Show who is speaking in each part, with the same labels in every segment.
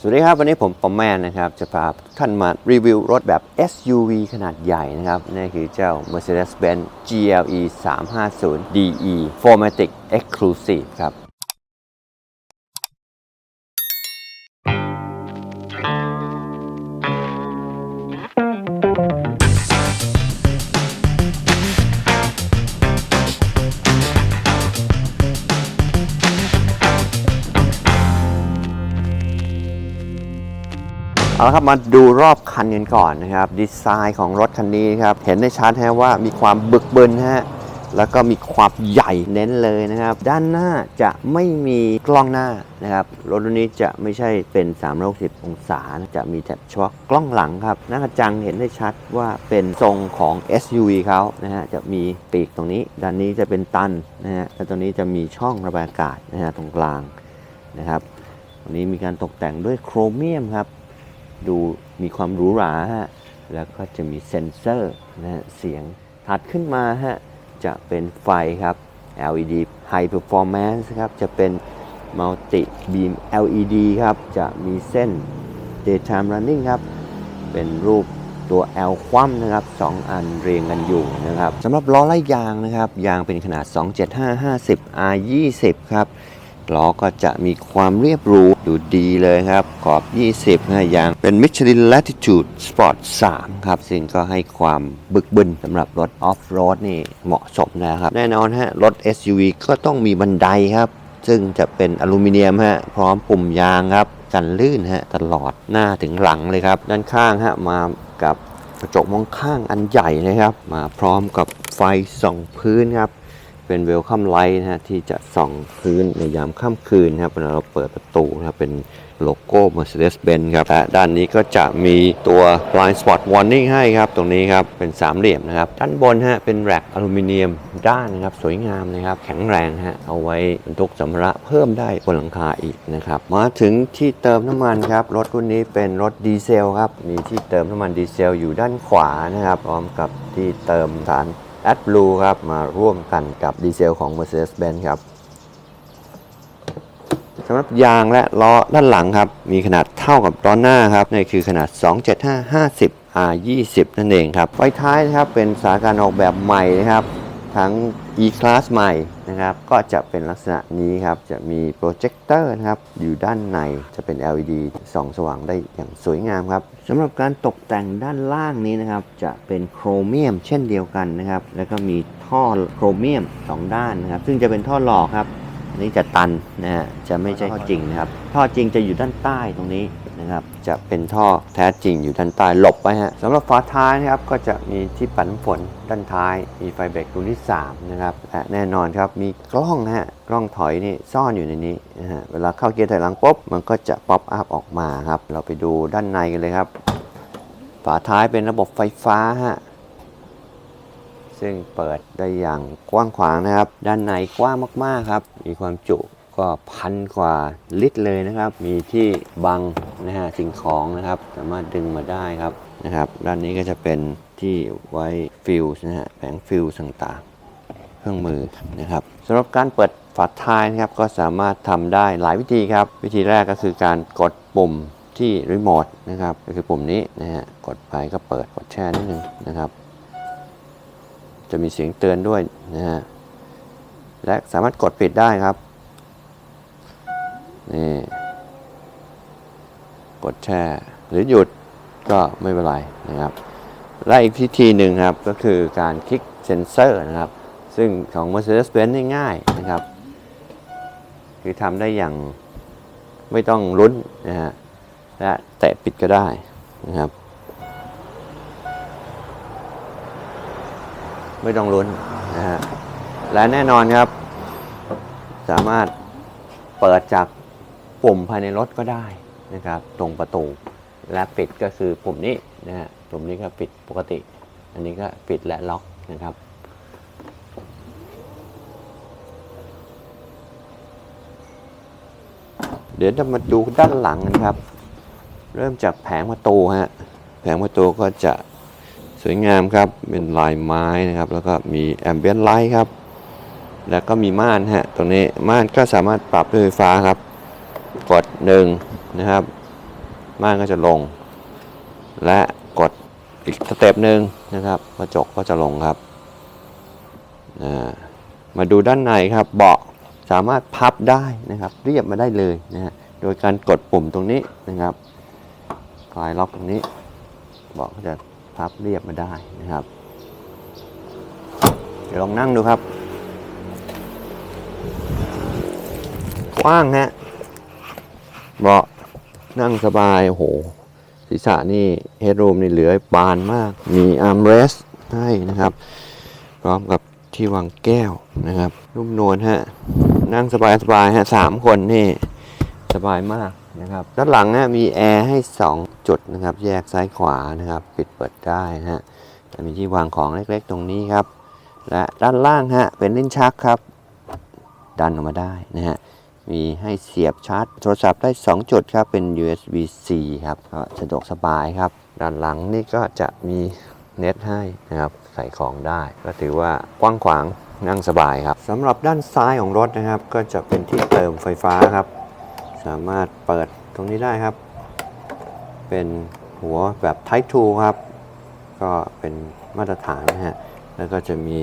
Speaker 1: สวัสดีครับ วันนี้ผมปอมแมนนะครับ จะพาท่านมารีวิวรถแบบ SUV ขนาดใหญ่นะครับนั่นคือเจ้า Mercedes-Benz GLE 350 DE 4matic Exclusive ครับ เอาละครับมาดูรอบคันกันก่อนนะครับดีไซน์ของรถคันนี้ครับเห็นได้ชัดฮะว่ามีความบึกบึนฮะแล้วก็มีความใหญ่เน้นเลยนะครับ ด้านหน้าจะไม่มีกล้องหน้านะครับรถรุ่นนี้จะไม่ใช่เป็น 360 องศานะจะมีแต่เฉพาะกล้องหลังครับหน้ากระจังเห็นได้ชัดว่าเป็นทรงของ SUV เขานะฮะจะมีปีกตรงนี้ ด้านนี้จะเป็นตันนะฮะแล้วตรงนี้จะมีช่องระบายอากาศนะฮะตรงกลางนะครับตรงนี้มีการตกแต่งด้วยโครเมียมครับ ดูมีความหรูหราฮะแล้วก็จะมีเซ็นเซอร์นะฮะเสียงถัดขึ้นมาฮะจะเป็นไฟครับ LED High Performance ครับจะเป็น Multi Beam LED ครับจะมีเส้น Daytime Running ครับเป็นรูปตัว L คว่ำนะครับ 2 อันเรียงกันอยู่นะครับสำหรับล้อไล่ยางนะครับ ยางเป็นขนาด 27550 R 20 ครับ ล้อก็จะมีความเรียบรูดูดีเลยครับ ขอบ 20นะยางเป็น Michelin Latitude Sport 3 ครับ ซึ่งก็ให้ความบึกบึนสำหรับรถออฟโรดนี่เหมาะสมนะครับ แน่นอนฮะ รถ SUV ก็ต้องมีบันไดครับ ซึ่งจะเป็นอลูมิเนียมฮะ พร้อมปุ่มยางครับ กันลื่นฮะ ตลอดหน้าถึงหลังเลยครับ ด้านข้างฮะ มากับกระจกมองข้างอันใหญ่เลยครับ มาพร้อมกับไฟส่องพื้นครับ เป็นเวลคัมไลท์นะฮะที่จะส่องพื้นในยามค่ำคืนนะครับเวลาเราเปิดประตูนะครับเป็นโลโก้ Mercedes-Benz ครับและด้านนี้ก็จะมีตัว blind spot warning ให้ครับ ตรงนี้ครับ เป็นสามเหลี่ยมนะครับ ด้านบนฮะเป็นแร็กอลูมิเนียมด้านนะครับ สวยงามนะครับ แข็งแรงฮะ เอาไว้บรรทุกสัมภาระเพิ่มได้บนหลังคาอีกนะครับ มาถึงที่เติมน้ำมันครับ รถรุ่นนี้เป็นรถดีเซลครับ มีที่เติมน้ำมันดีเซลอยู่ด้านขวานะครับ พร้อมกับที่เติมสาร AdBlue ครับ มาร่วมกันกับดีเซลของ Mercedes-Benz ครับสำหรับยางและล้อด้านหลังครับ มีขนาดเท่ากับล้อหน้าครับนี่คือขนาด 275 50 R 20 นั่นเองครับไฟท้ายนะครับเป็นสาการออกแบบใหม่นะครับ ทั้ง E-Class ใหม่ นะครับ ก็จะเป็นลักษณะนี้ครับ จะมีโปรเจคเตอร์นะครับ อยู่ด้านในจะเป็น LED ส่องสว่างได้อย่างสวยงามครับสำหรับการตกแต่งด้านล่างนี้นะครับ จะเป็นโครเมียมเช่นเดียวกันนะครับ แล้วก็มีท่อโครเมียมสองด้านนะครับ ซึ่งจะเป็นท่อหลอกครับนนี้จะตันนะฮะจะไม่ใช่ท่อจริงนะครับ ท่อจริงจะอยู่ด้านใต้ตรงนี้ นะครับจะเป็นท่อแท้จริงอยู่ด้านใต้หลบไว้ฮะสำหรับฝาท้ายนะครับก็จะมีที่ปัดน้ำฝนด้านท้าย มีไฟเบรกรุ่นที่3นะครับและแน่นอนครับมีกล้องนะฮะกล้องถอยนี่ซ่อนอยู่ในนี้นะฮะเวลาเข้าเกียร์ถอยหลังปุ๊บมันก็จะป๊อปอัพออกมาครับเราไปดูด้านในกันเลยครับ ฝาท้ายเป็นระบบไฟฟ้าฮะซึ่งเปิดได้อย่างกว้างขวางนะครับ ด้านในกว้างมากๆครับ มีความจุ ก็พันกว่าลิตรเลยนะครับ มีที่บังนะฮะสิ่งของนะครับ สามารถดึงมาได้ครับนะครับ ด้านนี้ก็จะเป็นที่ไว้ฟิลส์นะฮะแผงฟิลส์ต่างๆ เครื่องมือนะครับสำหรับการเปิดฝาท้ายนะครับก็สามารถทำได้หลายวิธีครับ วิธีแรกก็คือการกดปุ่มที่รีโมทนะครับก็คือปุ่มนี้นะฮะกดไปก็เปิดกดแช่นิดนึงนะครับ จะมีเสียงเตือนด้วยนะฮะและสามารถกดปิดได้ครับ นี่กดแช่หรือหยุดก็ไม่เป็นไรนะครับ และอีกวิธีหนึ่งครับก็คือการคลิกเซนเซอร์นะครับ ซึ่งของ Mercedes-Benz นี่ง่ายนะครับ คือทำได้อย่างไม่ต้องลุ้นนะฮะและแตะปิดก็ได้นะครับ ไม่ต้องลุ้นนะฮะและแน่นอนครับ สามารถเปิดจาก ปุ่มภายในรถก็ได้นะครับ ตรงประตูและปิดก็คือปุ่มนี้นะฮะปุ่มนี้ก็ปิดปกติ อันนี้ก็ปิดและล็อกนะครับ เดี๋ยวจะมาดูด้านหลังกันครับ เริ่มจากแผงประตูฮะแผงประตูก็จะสวยงามครับเป็นลายไม้นะครับ แล้วก็มีแอมเบียนไลท์ครับ แล้วก็มีม่านฮะตรงนี้ม่านก็สามารถปรับด้วยไฟฟ้าครับ กดหนึ่งนะครับ ม่านก็จะลง และกดอีกสเต็ปหนึ่งนะครับกระจกก็จะลงครับามาดูด้านในครับ เบาะสามารถพับได้นะครับ เรียบมาได้เลยนะฮะโดยการกดปุ่มตรงนี้นะครับคลายล็อกตรงนี้ เบาะก็จะพับเรียบมาได้นะครับ เดี๋ยวลองนั่งดูครับ กว้างฮะ เบาะนั่งสบายโอ้โหศีรษะนี่เฮดรูมนี่เหลือบานมาก มีอาร์มเรสให้นะครับ พร้อมกับที่วางแก้วนะครับนุ่มนวลฮะนั่งสบายสบายฮะสามคนนี่สบายมากนะครับด้านหลังนะมีแอร์ให้ 2 จุดนะครับ แยกซ้ายขวานะครับ ปิดเปิดได้นะฮะจะมีที่วางของเล็กๆตรงนี้ครับ และด้านล่างฮะเป็นลิ้นชักครับ ดันออกมาได้นะฮะ มีให้เสียบชาร์จ โทรศัพท์ได้ 2 จุดครับ เป็น USB-C ครับก็สะดวกสบายครับ ด้านหลังนี่ก็จะมีเน็ตให้นะครับ ใส่ของได้ ก็ถือว่ากว้างขวางนั่งสบายครับสำหรับด้านซ้ายของรถนะครับ ก็จะเป็นที่เติมไฟฟ้าครับ สามารถเปิดตรงนี้ได้ครับ เป็นหัวแบบ Type 2 ครับ ก็เป็นมาตรฐานนะฮะ แล้วก็จะมี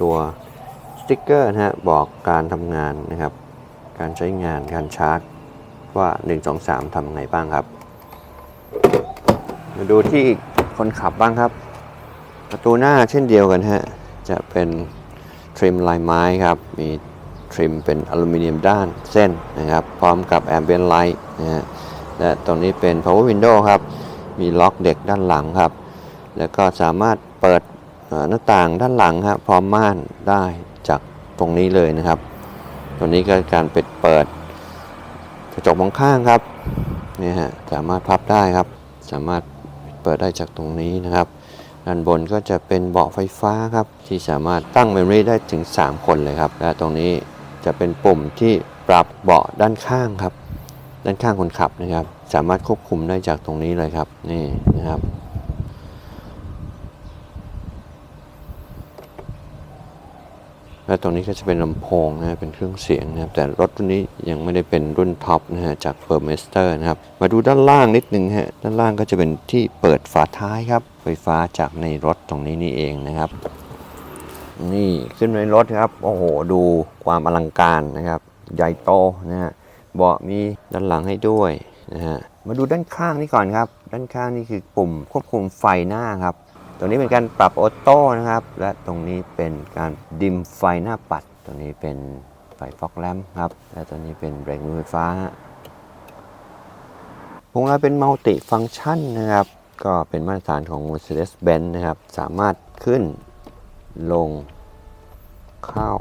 Speaker 1: ตัวสติ๊กเกอร์นะฮะบอกการทำงานนะครับ การใช้งานการชาร์จว่า 1 2 3ทำไงบ้างครับ มาดูที่คนขับบ้างครับ ประตูหน้าเช่นเดียวกันฮะ จะเป็นทริมลายไม้ครับ มีทริมเป็นอลูมิเนียมด้านเส้นนะครับ พร้อมกับแอมเบียนไลท์นะฮะและตรงนี้เป็น power window ครับ มีล็อกเด็กด้านหลังครับ แล้วก็สามารถเปิดหน้าต่างด้านหลังครับพร้อมม่านได้จากตรงนี้เลยนะครับ ตัวนี้ก็การปิดเปิดกระจกมองข้างครับนี่ฮะสามารถพับได้ครับ สามารถเปิดได้จากตรงนี้นะครับด้านบนก็จะเป็นเบาะไฟฟ้าครับที่สามารถตั้งเมมโมรีได้ถึง 3 คนเลยครับ และตรงนี้จะเป็นปุ่มที่ปรับเบาะด้านข้างครับ ด้านข้างคนขับนะครับ สามารถควบคุมได้จากตรงนี้เลยครับนี่นะครับ และตรงนี้ก็จะเป็นลำโพงนะเป็นเครื่องเสียงนะครับแต่รถรุ่นนี้ยังไม่ได้เป็นรุ่นท็อปนะฮะจากเ e อร์เมสเตอร์นะครับมาดูด้านล่างนิดนึงฮะด้านล่างก็จะเป็นที่เปิดฝาท้ายครับ ไฟฟ้าจากในรถตรงนี้นี่เองนะครับ นี่ขึ้นในรถครับโอ้โหดูความอลังการนะครับ ใหญ่โตนะฮะเบาะมีด้านหลังให้ด้วยนะฮะมาดูด้านข้างนี่ก่อนครับ ด้านข้างนี่คือปุ่มควบคุมไฟหน้าครับ ตรงนี้เป็นการปรับออโต้นะครับ และตรงนี้เป็นการดิมไฟหน้าปัด ตรงนี้เป็นไฟฟอกแลมครับ และตรงนี้เป็นเบรกมือไฟฟ้าพวงมาลัยเป็นมัลติฟัง c t ชันนะครับ ก็เป็นมาตรฐานของ Mercedes-Benz นะครับ สามารถขึ้นลงเข้า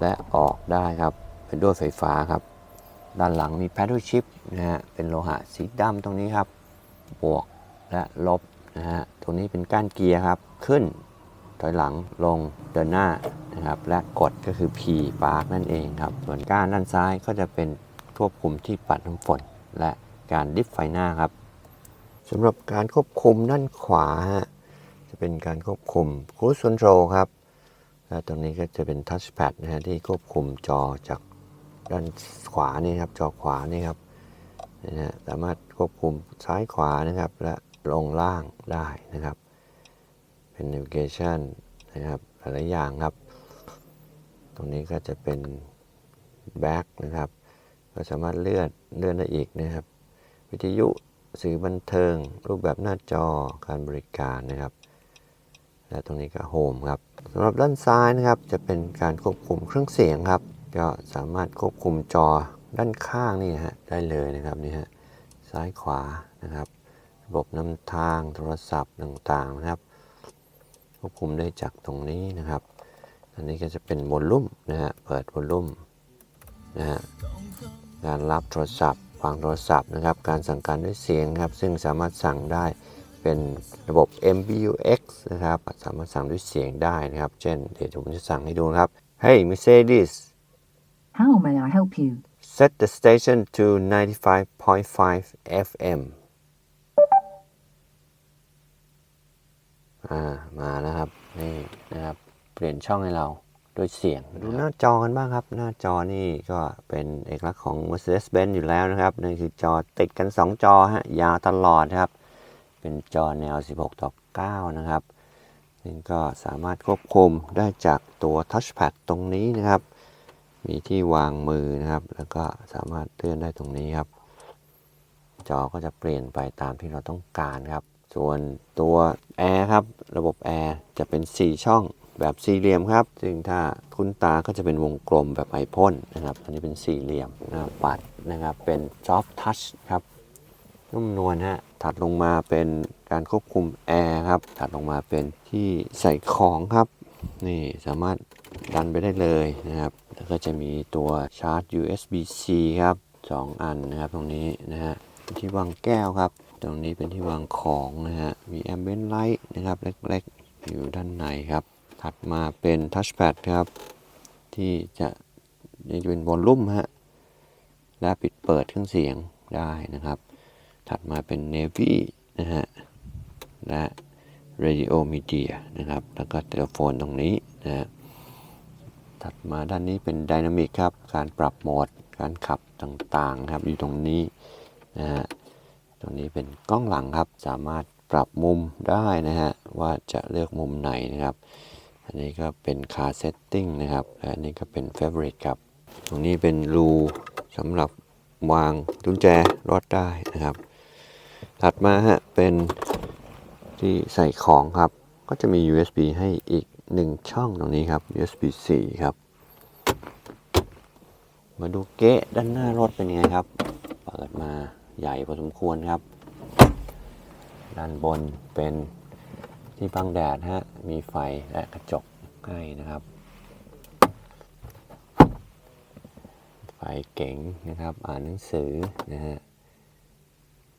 Speaker 1: และออกได้ครับ เป็นด้วยไฟฟ้าครับ ด้านหลังมี paddle shift นะฮะ เป็นโลหะสีดำตรงนี้ครับ บวกและลบ นะฮะตรงนี้เป็นก้านเกียร์ครับ ขึ้น ถอยหลังลงเดินหน้านะครับ และกดก็คือ P ปาร์กนั่นเองครับ ส่วนก้านด้านซ้ายก็จะเป็นควบคุมที่ปัดน้ำฝน และการดิฟไฟหน้าครับสำหรับการควบคุมด้านขวาฮะจะเป็นการควบคุม Cruise Control ครับและตรงนี้ก็จะเป็น Touchpad นะฮะที่ควบคุมจอจากด้านขวานี่ครับจอขวานี่ครับนะฮะสามารถควบคุมซ้ายขวานะครับ และ ลงล่างได้นะครับ เป็น navigation นะครับหลายอย่างครับ ตรงนี้ก็จะเป็น back นะครับ ก็สามารถเลื่อนเลื่อนได้อีกนะครับ วิทยุสื่อบันเทิง รูปแบบหน้าจอการบริการนะครับ และตรงนี้ก็โฮมครับสำหรับด้านซ้ายนะครับ จะเป็นการควบคุมเครื่องเสียงครับ ก็สามารถควบคุมจอด้านข้างนี่ฮะได้เลยนะครับนี่ฮะซ้ายขวานะครับ ระบบนำทางโทรศัพท์ต่างๆนะครับ ควบคุมได้จากตรงนี้นะครับ อันนี้ก็จะเป็นวอลลุ่มนะฮะ เปิดวอลลุ่มนะฮะ การรับโทรศัพท์วางโทรศัพท์นะครับ การสั่งการด้วยเสียงครับ ซึ่งสามารถสั่งได้เป็นระบบ MBUX นะครับ สามารถสั่งด้วยเสียงได้นะครับ เช่น เดี๋ยวผมจะสั่งให้ดูนะครับ Hey Mercedes
Speaker 2: How may I help you?
Speaker 1: set the station to 95.5 FM อ่ามาแล้วครับนี่นะครับ เปลี่ยนช่องให้เราด้วยเสียงดูหน้าจอกันบ้างครับ หน้าจอนี่ก็เป็นเอกลักษณ์ของ Mercedes-Benz อยู่แล้วนะครับนั่คือจอติดกัน 2 จอฮะยาวตลอดนะครับ เป็นจอแนว 16 ต่อ 9 นะครับซึ่ก็สามารถควบคุมได้จากตัวทัชแพดตรงนี้นะครับ มีที่วางมือนะครับ แล้วก็สามารถเลื่อนได้ตรงนี้ครับ จอก็จะเปลี่ยนไปตามที่เราต้องการครับ ส่วนตัวแอร์ครับระบบแอร์จะเป็น 4 ช่องแบบสี่เหลี่ยมครับ ซึ่งถ้าคุ้นตาก็จะเป็นวงกลมแบบไอพ่นนะครับ อันนี้เป็นสี่เหลี่ยมนะครับปัดนะครับ เป็น soft touch ครับนุ่มนวลฮะ ถัดลงมาเป็นการควบคุมแอร์ครับ ถัดลงมาเป็นที่ใส่ของครับ นี่สามารถดันไปได้เลยนะครับ แล้วก็จะมีตัวชาร์จ USB-C ครับ 2 อันนะครับตรงนี้นะฮะ ที่วางแก้วครับ ตรงนี้เป็นที่วางของนะฮะ มี ambient light นะครับ เล็กๆ อยู่ด้านในครับ ถัดมาเป็น touchpad ครับ ที่จะนี่จะเป็นวอลลุ่มฮะ และปิดเปิดเครื่องเสียงได้นะครับ ถัดมาเป็น Navy นะฮะ และ Radio Media นะครับ แล้วก็เทเลโฟนตรงนี้นะฮะถัดมาด้านนี้เป็น Dynamic ครับ การปรับโหมด การขับต่างๆครับ อยู่ตรงนี้นะฮะ ตรงนี้เป็นกล้องหลังครับ สามารถปรับมุมได้นะฮะ ว่าจะเลือกมุมไหนนะครับ อันนี้ก็เป็น Car Setting นะครับ และอันนี้ก็เป็น Favorite ครับ ตรงนี้เป็นรูสำหรับวางกุญแจรอดได้นะครับ ถัดมาฮะเป็นที่ใส่ของครับ ก็จะมี USB ให้อีก 1 ช่องตรงนี้ครับ USB C ครับ มาดูเก๊ะด้านหน้ารถเป็นยังไงครับ เปิดมา ใหญ่พอสมควรครับ ด้านบนเป็นที่บังแดดฮะ มีไฟและกระจกให้นะครับ ไฟเก๋งนะครับ อ่านหนังสือนะฮะ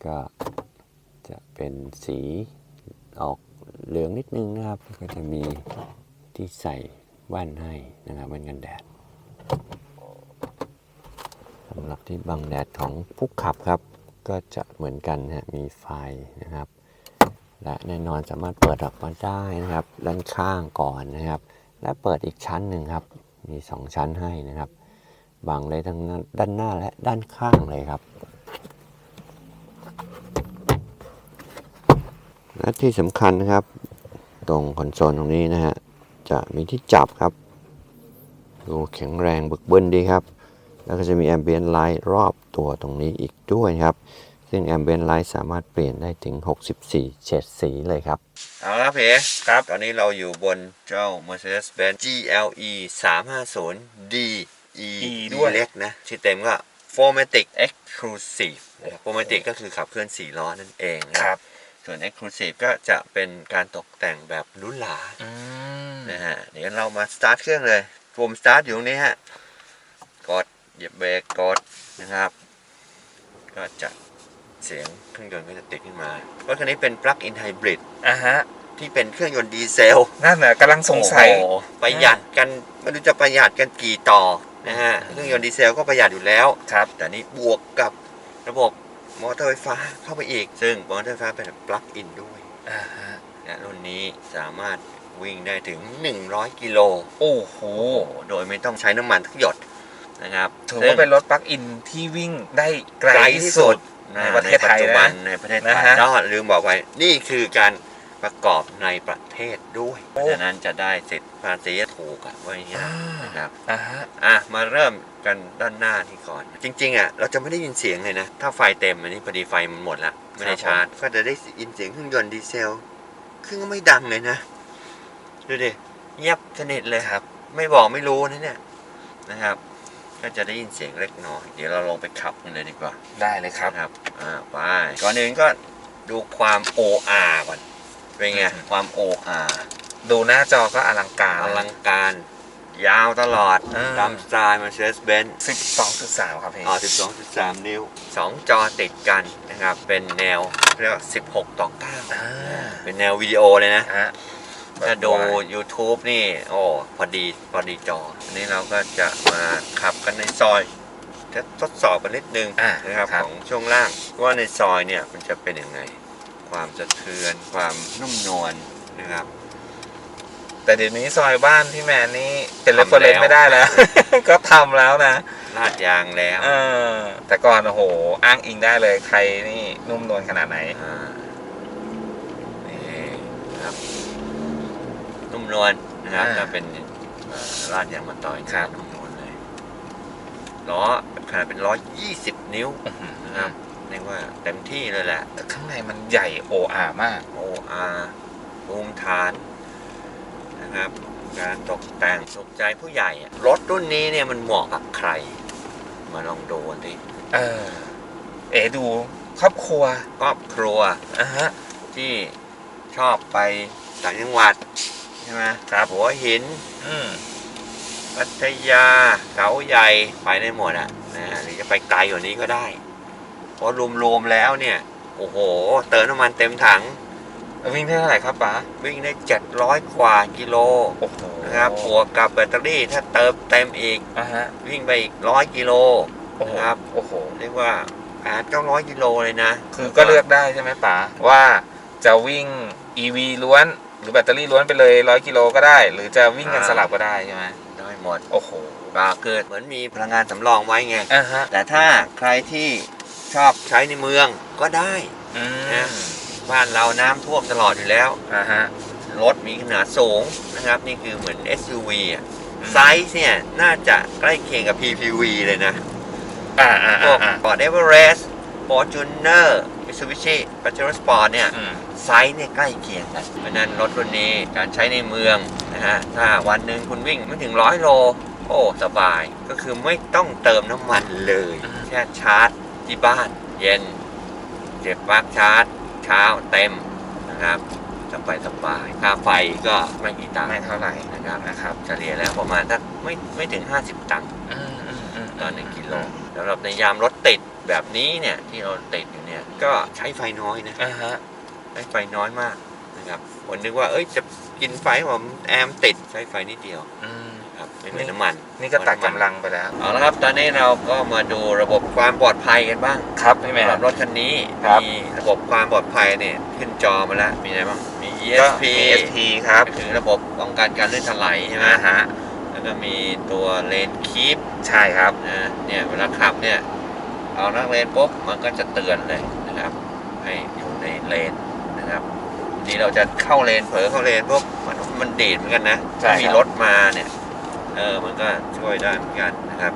Speaker 1: ก็จะเป็นสีออกเหลืองนิดนึงนะครับ ก็จะมีที่ใส่แว่นให้นะครับแว่นกันแดดสำหรับที่บังแดดของผู้ขับครับ ก็จะเหมือนกันนะฮะมีไฟนะครับ และแน่นอนสามารถเปิดออกมาได้นะครับ ด้านข้างก่อนนะครับ และเปิดอีกชั้นหนึ่งครับ มี 2 ชั้นให้นะครับบังเลยทั้งด้านหน้าและด้านข้างเลยครับ และที่สำคัญนะครับ ตรงคอนโซลตรงนี้นะฮะจะมีที่จับครับ ดูแข็งแรงบึกบึนดีครับ แล้วก็จะมี Ambient Light รอบตัวตรงนี้อีกด้วยครับ ซึ่ง Ambient Light สามารถเปลี่ยนได้ถึง 64 เฉดสีเลยครับ เอาละเพครับ ตอนนี้เราอยู่บนเจ้า Mercedes-Benz GLE 350 D E
Speaker 3: ด้วย
Speaker 1: เล็กนะชื่อเต็มก็ Formatic Exclusive นะครับ Formatic ก็คือขับเคลื่อน 4 ล้อนั่นเองนะ
Speaker 3: ครับ
Speaker 1: ส่วน Exclusive ก็จะเป็นการตกแต่งแบบหรูหรา
Speaker 3: อืม
Speaker 1: นะฮะ เดี๋ยวเรามาสตาร์ทเครื่องเลยปุ่มสตาร์ทอยู่ตรงนี้ฮะ กด เหยียบเบรกกดนะครับ ก็จะเสียงเครื่องยนต์ก็จะติดขึ้นมารถคันนี้เป็น Plug-in Hybrid
Speaker 3: อะฮะ
Speaker 1: ที่เป็นเครื่องยนต์ดีเซล
Speaker 3: นั่นน่ะกำลังสงสัย
Speaker 1: โอ้โหประหยัดกันไม่รู้จะประหยัดกันกี่ต่อนะฮะเครื่องยนต์ดีเซลก็ประหยัดอยู่แล้ว
Speaker 3: ครับ
Speaker 1: แต่นี่บวกกับระบบมอเตอร์ไฟฟ้าเข้าไปอีก ซึ่งมอเตอร์ไฟฟ้าเป็น Plug-in ด้วย
Speaker 3: อ่าฮะ
Speaker 1: และรุ่นนี้สามารถวิ่งได้ถึง 100 กิโล
Speaker 3: โอ้โห
Speaker 1: โดยไม่ต้องใช้น้ำมันทุกหยด นะครับ
Speaker 3: ถือว่าเป็นรถปลั๊กอินที่วิ่งได้ไกล
Speaker 1: ไกล
Speaker 3: ที่
Speaker 1: ที่
Speaker 3: สุ
Speaker 1: สุ
Speaker 3: ด
Speaker 1: ด
Speaker 3: ในประเทศไทย
Speaker 1: ในปัจจุบัน
Speaker 3: นะ
Speaker 1: ในประเทศไท
Speaker 3: นะ
Speaker 1: ย
Speaker 3: ฮะ
Speaker 1: ก็ลืมบอกไว้ นี่คือการประกอบในประเทศด้วย เพ
Speaker 3: โอ้
Speaker 1: ราะฉะนั้นจะได้สิทธิภาษีถูกอะว่าอย่างนี้
Speaker 3: อ่า
Speaker 1: นะครับ
Speaker 3: อ่าฮะ
Speaker 1: อะมาเริ่มกันด้านหน้านี่ก่อน จริงๆอะเราจะไม่ได้ยินเสียงเลยนะ ถ้าไฟเต็มอันนี้พอดีไฟมันหมดละไม่ได้ชาร์จก็จะได้ยินเสียงเครื่องยนต์ดีเซลเครื่องก็ไม่ดังเลยนะดูดิเงียบสนิทเลยครับ ไม่บอกไม่รู้นะเนี่ยนะครับ ก็จะได้ยินเสียงเล็กน้อย เดี๋ยวเราลงไปขับกันเลยดีกว่า
Speaker 3: ได้เลยครับ
Speaker 1: นะครับอ่าไปก่อนอื่นก็ดูความ OR ก่อน เป็นไง
Speaker 3: อืม
Speaker 1: ความ OR
Speaker 3: ดูหน้าจอก็อลังการ
Speaker 1: อลังการ ยาวตลอด
Speaker 3: อ่า
Speaker 1: ตามสไตล์ Mercedes-Benz
Speaker 3: สิบสองจุดสามครับพี่
Speaker 1: อ๋อ12.3นิ้ว2จอติดกันนะครับ เป็นแนวเรียกว่า16ต่อ9
Speaker 3: อ่า
Speaker 1: เป็นแนววิดีโอเลยนะ
Speaker 3: ฮะ
Speaker 1: ถ้าดู YouTube นี่ โอ้พอดีพอดีจออันนี้เราก็จะมาขับกันในซอยจะทดสอบกันนิดนึง
Speaker 3: อ่า
Speaker 1: นะครับ
Speaker 3: ครับ
Speaker 1: ของช่วงล่าง ว่าในซอยเนี่ยมันจะเป็นยังไง ความสะเทือนความนุ่มนวลนะครับ
Speaker 3: แต่เดี๋ยวนี้ซอยบ้านพี่แมนนี่เป็นเรฟ
Speaker 4: ทำ
Speaker 3: เฟ
Speaker 4: แล้ว
Speaker 3: รนไม่ได้แล้ว ก็ทำแล้วนะ
Speaker 4: ลาดยางแล้ว
Speaker 3: เออแต่ก่อนโอ้โห อ้างอิงได้เลยใครนี่นุ่มนวลขนาดไหน
Speaker 4: อ่านี่ครับ นุ่มนวลนะครับ
Speaker 3: อ่า
Speaker 4: จะเป็นเอ่อลาดยางมาต่อย
Speaker 3: ครับ
Speaker 4: นุ่มนวลเลยล้อขนาดเป็นล้อ20นิ้ว
Speaker 3: อื้อหือ
Speaker 4: นะครับเรียกว่าเต็มที่เลยแหละ
Speaker 3: แต่ข้างในมันใหญ่โออามาก
Speaker 4: โออาภูมิฐานนะครับ การตกแต่งถูกใจผู้ใหญ่อะรถรุ่นนี้เนี่ยมันเหมาะกับใคร มาลองดูกันดิ
Speaker 3: เออ เอ๋ดูครอบครัว
Speaker 4: ครอบครัว
Speaker 3: อะฮะ
Speaker 4: ที่ชอบไปต่างจังหวัด ใช่ไหมครับหัวหิน
Speaker 3: อืม
Speaker 4: พัทยาเขาใหญ่ไปได้หมดอะนะหรือจะไปไกลกว่านี้ก็ได้ เพราะรวมๆแล้วเนี่ย โอ้โห เติมน้ำมันเต็มถัง
Speaker 3: วิ่งได้เท่าไหร่ครับป๋า
Speaker 4: วิ่งได้700กว่ากิโล
Speaker 3: โอ้โห
Speaker 4: นะครับบวกกับแบตเตอรี่ถ้าเติมเต็มอีก
Speaker 3: อะฮะ
Speaker 4: วิ่งไปอีกร้อยกิโล
Speaker 3: โอ้โห
Speaker 4: ครับ
Speaker 3: โอ้โห
Speaker 4: เรียกว่าแปดเก้าร้อยกิโลเลยนะ
Speaker 3: คือก็เลือกได้ใช่ไหมป๋าว่าจะวิ่ง EV ล้วน หรือแบตเตอรี่ล้วนไปเลยร้อยกิโลก็ได้ หรือจะวิ่งกันสลับก็ได้ใช่ไหม
Speaker 4: ได้หมด
Speaker 3: โอ้โห
Speaker 4: ก็คือเหมือนมีพลังงานสำรองไว้ไง
Speaker 3: อะฮะ
Speaker 4: แต่ถ้าใครที่ชอบใช้ในเมืองก็ได้
Speaker 3: อืม
Speaker 4: นะบ้านเราน้ำท่วมตลอดอยู่แล้ว
Speaker 3: อะฮะ
Speaker 4: รถมีขนาดสูงนะครับ นี่คือเหมือน SUV อะ
Speaker 3: อืม
Speaker 4: ไซส์เนี่ย น่าจะใกล้เคียงกับ PPV เลยนะ
Speaker 3: อ่าอ่า
Speaker 4: พวก
Speaker 3: อ่า
Speaker 4: Ford Everest Fortuner Mitsubishi Pajero Sport เนี่ย
Speaker 3: อืม
Speaker 4: ไซส์เนี่ยใกล้เคียงกันเพราะฉะนั้นรถรุ่นนี้การใช้ในเมืองนะฮะถ้าวันหนึ่งคุณวิ่งไม่ถึงร้อยโล โอ้ สบายก็คือไม่ต้องเติมน้ำมันเลย
Speaker 3: อืม
Speaker 4: แค่ชาร์จที่บ้านเย็น เจ็บปลั๊กชาร์จเช้าเต็มนะครับสบายสบายค่าไฟก็ไม่กี่ตังค์
Speaker 3: ไม่เท่าไหร่
Speaker 4: นะครับ
Speaker 3: นะครับ
Speaker 4: เฉลี่ยแล้วประมาณสักไม่ไม่ถึง 50 ตังค์
Speaker 3: อืมอืมอืม
Speaker 4: ต่อหนึ่งกิโลสำหรับในยามรถติด แบบนี้เนี่ยที่เราติดอยู่เนี่ยก็ใช้ไฟน้อยนะ
Speaker 3: อ่าฮะ
Speaker 4: ใช้ไฟน้อยมากนะครับคนนึกว่าเอ้ยจะกินไฟผมแอมติดใช้ไฟนิดเดียว
Speaker 3: อืม
Speaker 4: ครับไม่เหมือนน้ำมัน
Speaker 3: นี่ก็ตัดกำลังไปแล้ว
Speaker 4: เอาละครับตอนนี้เราก็มาดูระบบความปลอดภัยกันบ้าง
Speaker 3: ครับพี่แม
Speaker 4: สำหรั
Speaker 3: น
Speaker 4: บรถคันนี้
Speaker 3: ครับ
Speaker 4: มีระบบความปลอดภัยเนี่ยขึ้นจอมาแล้วมีอะไรบ้างมี
Speaker 3: ก็
Speaker 4: ESP
Speaker 3: ESP ครับ
Speaker 4: ก็คือระบบป้องกันการลื่นถลายใช่ไหม
Speaker 3: อ่าฮะ
Speaker 4: แล้วก็มีตัวเลนคีป
Speaker 3: ใช่ครับ
Speaker 4: นะเนี่ยเวลาขับเนี่ย เอานักเลนปุ๊บมันก็จะเตือนเลยนะครับ ให้อยู่ในเลนนะครับทีนี้เราจะเข้าเลนเผลอเข้าเลนปุ๊บมันมันดีดเหมือนกันนะ
Speaker 3: ใช่ครับ
Speaker 4: มีรถมาเนี่ยเออมันก็ช่วยได้เหมือนกันนะครับ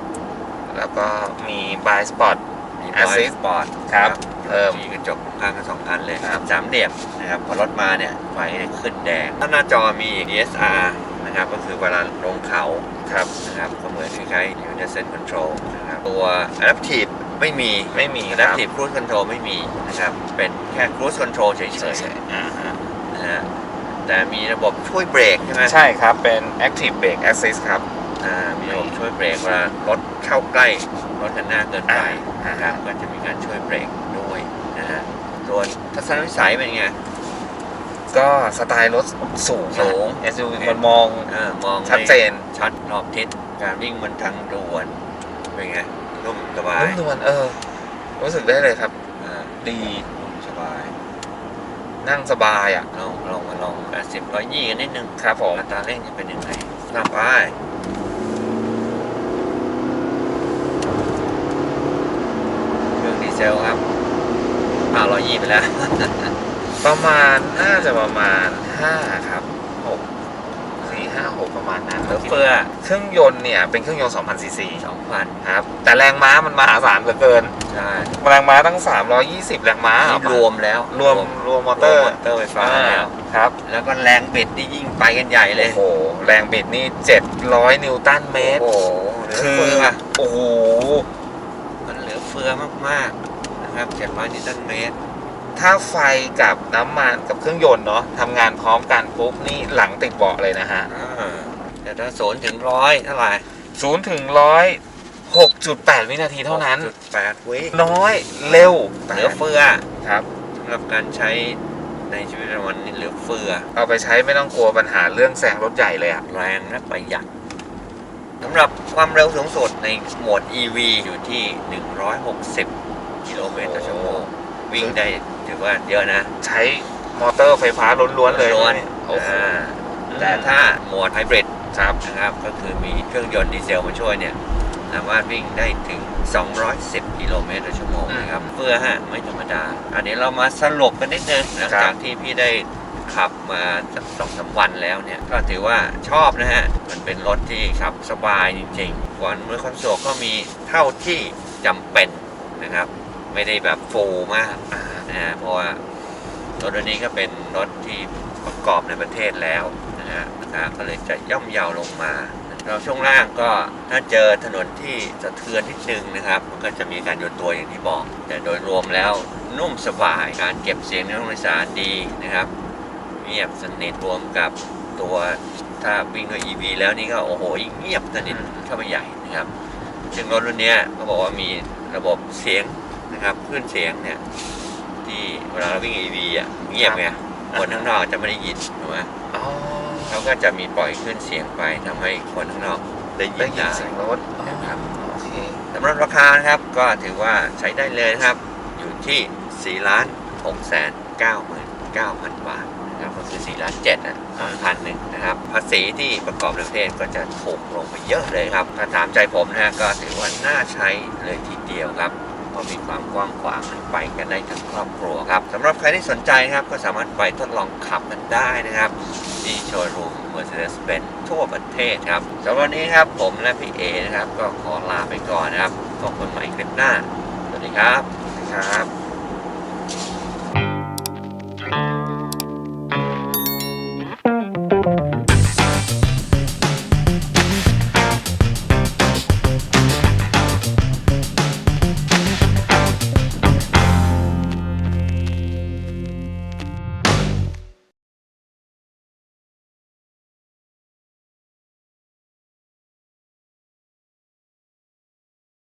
Speaker 3: แล้วก็มี Buy Spot
Speaker 4: มี
Speaker 3: Assist
Speaker 4: สปอร์ต
Speaker 3: ครับเพิ่ม
Speaker 4: มีกระจกข้างทั้งสองอันเลย
Speaker 3: ครับ
Speaker 4: สามเหลี่ยมนะครับพอรถมาเนี่ยไฟขึ้นแดงถ้าหน้าจอมี DSR นะครับก็คือเวลาลงเขา
Speaker 3: ครับ
Speaker 4: นะครับก็เหมือนคล้ายๆ Universal Control นะครับตัว Adaptive ไม่มี
Speaker 3: ไม่มีครับ
Speaker 4: Adaptive Cruise Control ไม่มีนะครับ เป็นแค่ Cruise Control เฉย
Speaker 3: ใช่ใช่อ่าฮะ
Speaker 4: ๆนะฮะแต่มีระบบช่วยเบรกใช่ไหม
Speaker 3: ใช่ครับเป็น Active Brake Assist ครับ
Speaker 4: อ่ามีระบบช่วยเบรกเวลารถเข้าใกล้รถคันหน้าเกินไป
Speaker 3: อ่า
Speaker 4: นะครับก็จะมีการช่วยเบรกด้วยนะฮะส่วนทัศนวิสัยเป็นไง
Speaker 3: ก็สไตล์รถสูงนะ
Speaker 4: สูง
Speaker 3: SUV มันมอง
Speaker 4: เออมอง
Speaker 3: ชัดเจน
Speaker 4: ชัดรอบทิศการวิ่งบนทางด่วนเป็นไง นุ่มสบาย
Speaker 3: นุ่มนวลเออ รู้สึกได้เลยครับ
Speaker 4: อ่า
Speaker 3: ดี
Speaker 4: นุ่มสบาย
Speaker 3: นั่งสบายอะ
Speaker 4: ลองลองมาลอง80 120กันนิดนึง
Speaker 3: ครับผม
Speaker 4: อัตราเร่งจะเป็นยังไงตามไปเครื่องดีเซลครับอ่า120ไปแล้ว
Speaker 3: ประมาณน่าจะประมาณ5ครับ 6 4 5 6ประมาณนั้น
Speaker 4: เหลือเฟือ
Speaker 3: เครื่องยนต์เนี่ยเป็นเครื่องยนต์2,000ซีซี
Speaker 4: 2,000
Speaker 3: ครับ แต่แรงม้ามันมหาศาลเหลือเกิน
Speaker 4: ใช่
Speaker 3: แรงม้าตั้ง 320 แรงม้า
Speaker 4: นี่รวมแล้ว
Speaker 3: รวมรวมมอเตอร์
Speaker 4: มอเตอร์ไฟฟ้าแล้ว
Speaker 3: ครับ
Speaker 4: แล้วก็แรงบิดนี่ยิ่งไปกันใหญ่เลย
Speaker 3: โอ้โห แรงบิดนี่ 700 นิวตันเมตร
Speaker 4: โอ้โหเหลือ
Speaker 3: คือ
Speaker 4: เฟือ
Speaker 3: โอ้โห
Speaker 4: มันเหลือเฟือมากๆนะครับ700นิวตันเมตร
Speaker 3: ถ้าไฟกับน้ำมันกับเครื่องยนต์เนาะทำงานพร้อมกันปุ๊บนี่หลังติดเบาะเลยนะฮะ
Speaker 4: อ่า แต่ถ้าศูนย์ถึงร้อยเท่าไหร่
Speaker 3: ศูนย์ถึงร้อยหกจุดแปดวินาทีเท่านั้น
Speaker 4: จุดแปดวิ
Speaker 3: น้อยเร็ว
Speaker 4: เหลือเฟือ
Speaker 3: ครับ
Speaker 4: สำหรับการใช้ในชีวิตประจำวันนี่เหลือเฟือ
Speaker 3: เอาไปใช้ไม่ต้องกลัวปัญหาเรื่องแซงรถใหญ่เลยอะ
Speaker 4: แรงและประหยัดสำหรับความเร็วสูงสุดในโหมด EV อยู่ที่ 160 กิโลเมตรต่อชั่วโมงวิ่งได้ถือว่าเยอะนะ
Speaker 3: ใช้มอเตอร์ไฟฟ้าล้วนๆเลย
Speaker 4: ล้วน
Speaker 3: โอ้โห
Speaker 4: อ่า
Speaker 3: อื
Speaker 4: แต่ถ้าโหมดไฮบริด
Speaker 3: ครับ
Speaker 4: นะครับ ก็คือมีเครื่องยนต์ดีเซลมาช่วยเนี่ยสามารถวิ่งได้ถึง 210 กิโลเมตรต่อชั่วโมงนะครับ เพื่อฮะไม่ธรรมดา อันนี้เรามาสรุปกันนิดนึงหลังจากที่พี่ได้ขับมาสักสองสามวันแล้วเนี่ย ก็ถือว่าชอบนะฮะ มันเป็นรถที่ขับสบายจริงๆก่อนมือคอนโซลก็มีเท่าที่จำเป็นนะครับ ไม่ได้แบบฟูลมากอ่านะฮะเพราะว่ารถตัวนี้ก็เป็นรถที่ประกอบในประเทศแล้ว นะฮะราคาก็เลยจะย่อมเยาวลงมา เราช่วงล่างก็ถ้าเจอถนนที่สะเทือนนิดนึงนะครับมันก็จะมีการโยนตัวอย่างที่บอก แต่โดยรวมแล้วนุ่มสบายการเก็บเสียงในห้องโดยสารดีนะครับเงียบสนิทรวมกับตัวถ้าวิ่งด้วย EV แล้วนี่ก็โอ้โหเงียบสนิทเข้าไปใหญ่นะครับซึ่งรถรุ่นนี้เขาบอกว่ามีระบบเสียงนะครับคลื่นเสียงเนี่ยที่เวลาเราวิ่ง EV อะเงียบไงคนข้างนอกจะไม่ได้ยินถูกไหม
Speaker 3: อ๋อ
Speaker 4: เขาก็จะมีปล่อยคลื่นเสียงไปทำให้คนข้างนอกได้ยิ
Speaker 3: ได้
Speaker 4: น
Speaker 3: ยิน
Speaker 4: ได้
Speaker 3: เสียงรถ
Speaker 4: นะครับ
Speaker 3: โอเค
Speaker 4: สำหรับราคานะครับก็ถือว่าใช้ได้เลยนะครับ อยู่ที่4ล้าน6แสน9หมื่น9พันบาทนะครับก็คือ4ล้าน7อะพันหนึ่งนะครับ ภาษีที่ประกอบในประเทศก็จะถูกลงไปเยอะเลยครับถ้าถามใจผมนะฮะก็ถือว่าน่าใช้เลยทีเดียวครับเพราะมีความกว้างขวางไปกันได้ทั้งครอบครัวครับสำหรับใครที่สนใจนะครับก็สามารถไปทดลองขับกันได้นะครับ ที่โชว์รูม Mercedes-Benz ทั่วประเทศครับสำหรับวันนี้ครับผมและพี่เอนะครับ ก็ขอลาไปก่อนนะครับพบกันใหม่คลิปหน้า สวัสดีครับ
Speaker 3: ครับ